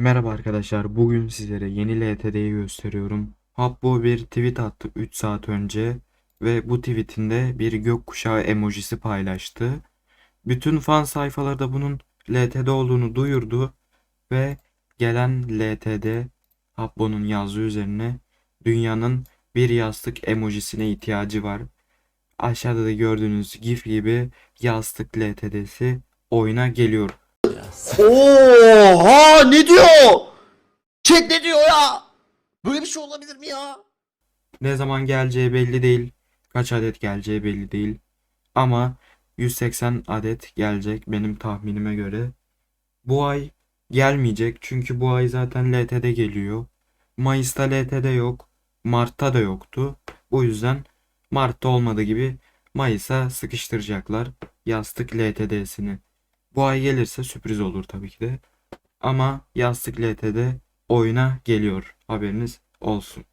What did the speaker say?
Merhaba arkadaşlar. Bugün sizlere yeni LTD'yi gösteriyorum. Habbo bir tweet attı 3 saat önce ve bu tweetinde bir gökkuşağı emojisi paylaştı. Bütün fan sayfaları da bunun LTD olduğunu duyurdu ve gelen LTD Habbo'nun yazdığı üzerine dünyanın bir yastık emojisine ihtiyacı var. Aşağıda da gördüğünüz GIF gibi yastık LTD'si oyuna geliyor. Oha ne diyor? Chat ne diyor ya? Böyle bir şey olabilir mi ya? Ne zaman geleceği belli değil. Kaç adet geleceği belli değil. Ama 180 adet gelecek benim tahminime göre. Bu ay gelmeyecek çünkü bu ay zaten LTD geliyor. Mayıs'ta LTD yok. Mart'ta da yoktu. Bu yüzden Mart'ta olmadığı gibi Mayıs'a sıkıştıracaklar yastık LTD'sini. Bu ay gelirse sürpriz olur tabii ki de. Ama yastık LTD oyuna geliyor. Haberiniz olsun.